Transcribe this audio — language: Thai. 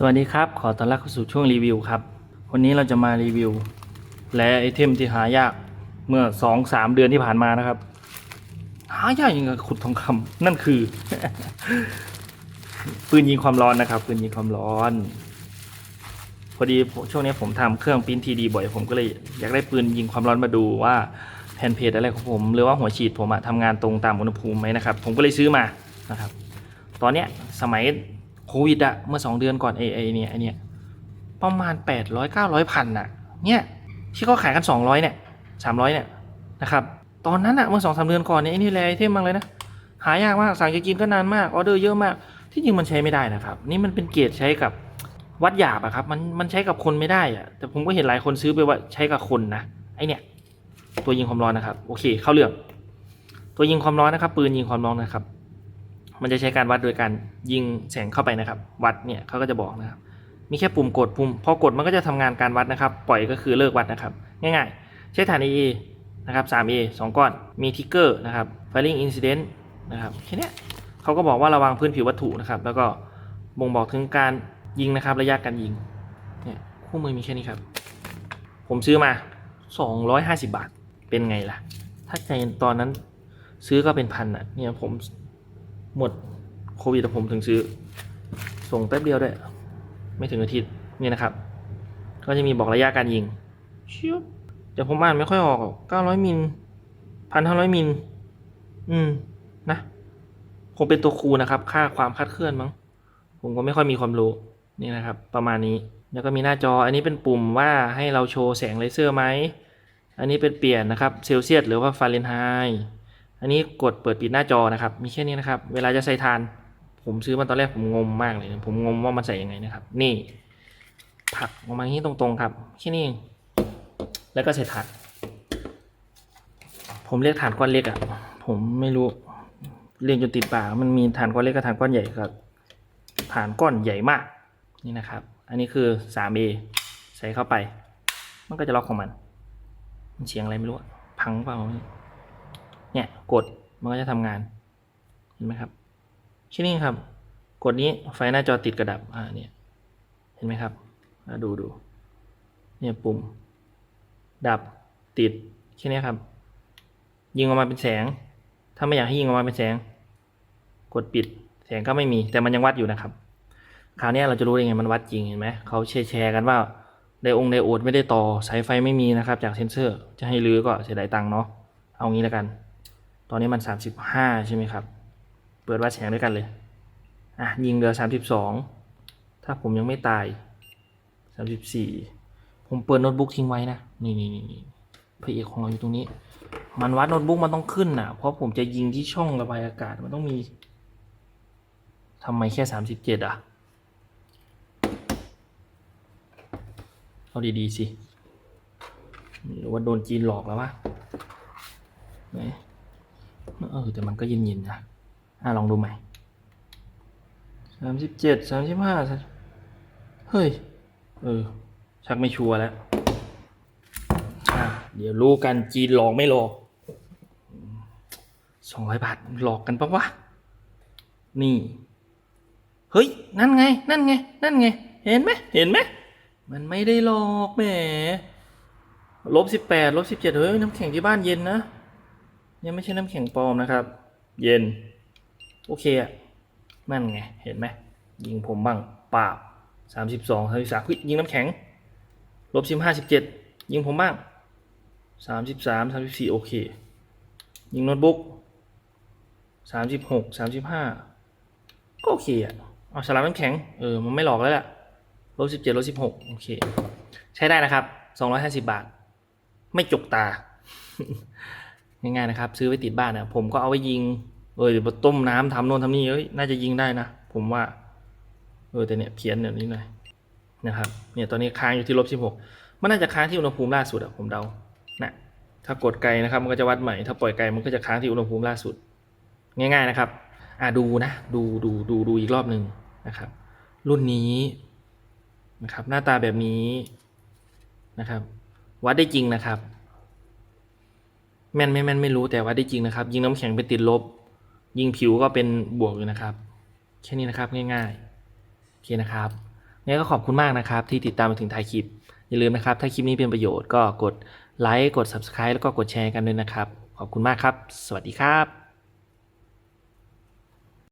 สวัสดีครับ ขอต้อนรับเข้าสู่ช่วงรีวิวครับ วันนี้เราจะมารีวิว และไอเทมที่หายากเมื่อ2-3เดือนที่ผ่านมานะครับ หายากยังกับขุดทองคำนั่นคือ ปืนยิงความร้อนนะครับ ปืนยิงความร้อน พอดีช่วงนี้ผมทำเครื่องปิ้นทีดีบ่อยผมก็เลยอยากได้ปืนยิงความร้อนมาดูว่าแผ่นเพจอะไรของผม หรือว่าหัวฉีดผมอะทำงานตรงตามอุณหภูมิไหมนะครับ ผมก็เลยซื้อมานะครับ ตอนเนี้ยสมัย โควิดอะเมื่อสองเดือนก่อนไอไอเนี่ยไอเนี่ยประมาณแปดร้อยเก้าร้อยพันอะเนี่ยที่เขาขายกันสองร้อยเนี่ยสามร้อยเนี่ยนะครับตอนนั้นอะเมื่อสองสามเดือนก่อนเนี่ยไอ้นี่แหลไอเทมมากเลยนะหายากมากสั่งจะกินก็นานมากออเดอร์เยอะมาก ที่จริงมันใช้ไม่ได้นะครับ นี่มันเป็นเกียรดใช้กับวัดหยาบอะครับมันมันใช้กับคนไม่ได้อะแต่ผมก็เห็นหลายคนซื้อไปว่าใช้กับคนนะไอเนี่ยตัวยิงความร้อนนะครับโอเคเข้าเรื่อง ตัวยิงความร้อนนะครับ ปืนยิงความร้อนนะครับ มันจะใช้การวัดโดยการยิงแสงเข้าไปนะครับ วัดเนี่ยเขาก็จะบอกนะครับ มีแค่ปุ่มกดปุ่มพอกดมันก็จะทำงานการวัดนะครับ ปล่อยก็คือเลิกวัดนะครับ ง่ายๆ ใช้ฐาน AA นะครับ 3A 2 ก้อน มีทิกเกอร์นะครับ firing incident นะครับแค่เนี้ยเขาก็บอกว่าระวังพื้นผิววัตถุนะครับ แล้วก็บ่งบอกถึงการยิงนะครับ ระยะการยิง เนี่ยคู่มือมีแค่นี้ครับ ผมซื้อมา 250 บาท เป็นไงล่ะ ถ้าใจตอนนั้นซื้อก็เป็นพันอะ เนี่ยผม หมดโควิดแต่ผมถึงซื้อ ส่งแป๊บเดียวด้วย ไม่ถึงอาทิตย์นี่นะครับ ก็จะมีบอกระยะการยิงชิวแต่ผมอ่านไม่ค่อยออกเก้าร้อยมิลพันห้าร้อยมิล อืม นะ คงเป็นตัวคูนะครับ ค่าความคาดเคลื่อนมั้ง ผมก็ไม่ค่อยมีความรู้ นี่นะครับ ประมาณนี้ แล้วก็มีหน้าจอ อันนี้เป็นปุ่มว่าให้เราโชว์แสงเลเซอร์ไหม อันนี้เป็นเปลี่ยนนะครับ เซลเซียสหรือว่าฟาเรนไฮต์ อันนี้กดเปิดปิดหน้าจอนะครับ มีแค่นี้นะครับ เวลาจะใส่ทาน ผมซื้อมาตอนแรกผมงงมากเลย ผมงงว่ามันใส่ยังไงนะครับ นี่ ผักออกมาอย่างนี้ตรงๆครับ แค่นี้ แล้วก็ใส่ถานผมเรียกฐานก้อนเล็กอะ่ะ ผมไม่รู้ เรียกจนติดปาก มันมีฐานก้อนเล็กกับฐานก้อนใหญ่ครับฐานก้อนใหญ่มาก นี่นะครับ อันนี้คือ 3A ใส่เข้าไป มันก็จะล็อกของมัน มันเสียงอะไรไม่รู้ พังเปล่า เนี่ยกดมันก็จะทำงานเห็นไหมครับแค่นี้ครับ กดนี้ไฟหน้าจอติดกระดับอ่าเนี่ยเห็นไหมครับอ่าดูดูเนี่ยปุ่ม ดับติดแค่นี้ครับ ยิงออกมาเป็นแสง ถ้าไม่อยากให้ยิงออกมาเป็นแสง กดปิดแสงก็ไม่มีแต่มันยังวัดอยู่นะครับคราวนี้เราจะรู้ได้ไงมันวัดจริงเห็นไหมเขาแชร์แชร์กันว่าไดองไดโอดไม่ได้ต่อสายไฟไม่มีนะครับ จากเซนเซอร์ จะให้รื้อก็เสียดายตังค์เนาะเอางี้แล้วกัน ตอนนี้มัน 35 ใช่ไหมครับ เปิดวัดแสงด้วยกันเลย อะ ยิงเหลือ 32 ถ้าผมยังไม่ตาย 34 ผมเปิดโน้ตบุ๊กทิ้งไว้นะนี่นี่นี่นี่พระเอกของเราอยู่ตรงนี้ มันวัดโน้ตบุ๊กมันต้องขึ้นนะเพราะผมจะยิงที่ช่องระบายอากาศมันต้องมี ทำไมแค่ 37 อะ เอาดี ๆ สิ หรือว่าโดนจีนหลอกแล้ววะไหน เออแต่มันก็เย็นๆนะอะลองดูใหม่สามสิบเจ็ดสามสิบห้าเฮ้ย เออ ชักไม่ชัวร์แล้วอะเดี๋ยวรู้กันจีนหลอกไม่หลอกสองร้อยบาทหลอกกันปะวะ นี่ เฮ้ย นั่นไง นั่นไง นั่นไง เห็นไหมเห็นไหม มันไม่ได้หลอกแหมลบสิบแปดลบสิบเจ็ดเฮ้ย น้ำแข็งที่บ้านเย็นนะ ยังไม่ใช่น้ำแข็งปลอมนะครับ เย็น โอเคอะนั่นไง เห็นไหม ยิงผมบ้างปาบสามสิบสองสามสิบสามยิงน้ำแข็ง ลบสิบห้าสิบเจ็ดยิงผมบ้างสามสิบสามสามสิบสี่โอเค ยิงโน้ตบุ๊กสามสิบหกสามสิบห้าก็โอเคอะเอาฉลามน้ำแข็ง เออ มันไม่หลอกแล้วแหละลบสิบเจ็ดลบสิบหกโอเค ใช้ได้นะครับสองร้อยห้าสิบาท ไม่จกตา ง่ายๆนะครับ ซื้อไว้ติดบ้านนะผมก็เอาไว้ยิง เออเดี๋ยวต้มน้ำทำโน่นทำนี่เอ้ยน่าจะยิงได้นะ ผมว่า เออแต่เนี่ยเพี้ยนเดี๋ยนี้หน่อยนะครับ เนี่ยตอนนี้ค้างอยู่ที่ลบสิบหกมันน่าจะค้างที่อุณหภูมิล่าสุดอะผมเดานะถ้ากดไกลนะครับ มันก็จะวัดใหม่ ถ้าปล่อยไกลมันก็จะค้างที่อุณหภูมิล่าสุด ง่าย ๆนะครับอ่าดูนะดูดูดูดูอีกรอบหนึ่งนะครับ รุ่นนี้นะครับ หน้าตาแบบนี้นะครับ วัดได้จริงนะครับ แม่นไม่แม่นไม่รู้แต่ว่าได้จริงนะครับ ยิงน้ำแข็งเป็นติดลบ ยิงผิวก็เป็นบวกอยู่นะครับ แค่นี้นะครับง่ายๆโอเคนะครับงั้นก็ขอบคุณมากนะครับ ที่ติดตามมาถึงท้ายคลิป อย่าลืมนะครับ ถ้าคลิปนี้เป็นประโยชน์ก็กดไลค์กด subscribe แล้วก็กดแชร์กันด้วยนะครับ ขอบคุณมากครับ สวัสดีครับ